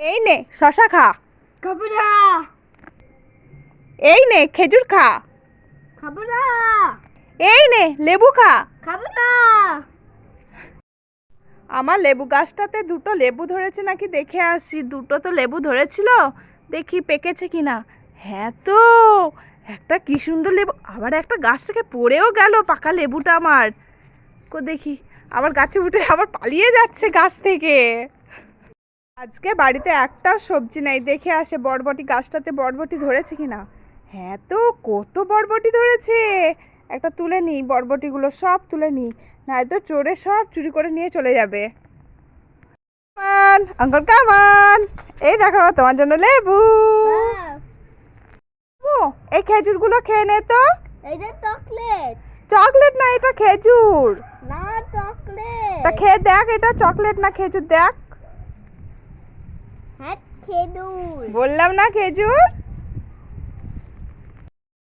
এই নে শশা খা। খাব না এই নে খেজুর খা। খাব না এই নে লেবু খা। খাব না আমার লেবু গাছটাতে দুটো লেবু ধরেছে নাকি দেখে আসি দুটো তো লেবু ধরেছিল দেখি পেকেছে কিনা। হ্যাঁ তো একটা কি সুন্দর লেবু আবার একটা গাছ থেকে পড়েও গেল পাকা লেবুটা আমার। কো দেখি আবার গাছে উঠে আবার পালিয়ে যাচ্ছে গাছ থেকে। আজকে বাড়িতে একটা সবজি নেই দেখে আসে বরবটি গাছটাতে বরবটি ধরেছে কিনা? হ্যাঁ তো কত বরবটি ধরেছে? একটা তুলে নিই বরবটিগুলো সব তুলে নিই নয়তো চোরে সব চুরি করে নিয়ে চলে যাবে। কামান আঙ্কল কামান এই দেখো তোমার জন্য লেবু। এই খেজুরগুলো খেয়ে নে তো। এটা চকলেট। চকলেট না এটা খেজুর। না চকলেট। তা খেয়ে দেখ এটা চকলেট না খেজুর দেখ। হ্যাঁ বললাম না খেজুর?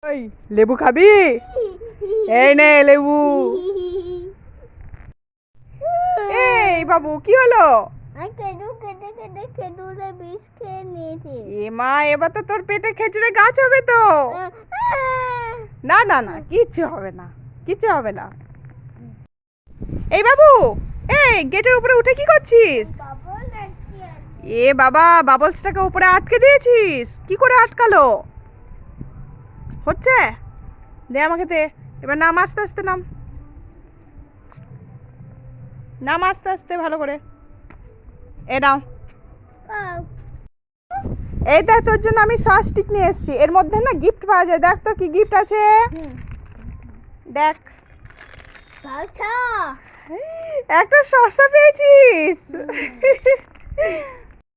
ওই লেবু খাবি? এই নে লেবু। এই বাবু কি হলো? মা এবার তো তোর পেটে খেজুরের গাছ হবে তো। না না না কিচ্ছু হবে না কিচ্ছু হবে না। এই বাবু এই গেটের উপরে উঠে কি করছিস? এ বাবা বাবলসটাকে উপরে আটকে দিয়েছিস? কি করে আটকালো? হচ্ছে? দে আমাকে দে। এবার নাম আস্তে আস্তে নাম। নাম আস্তে আস্তে ভালো করে। এ নাও। এই দেখ তোর জন্য আমি সস স্টিক নিয়ে এসেছি। এর মধ্যে না গিফট পাওয়া যায়। দেখ তো কি গিফট আছে। দেখ। একটা শসা পেয়েছিস।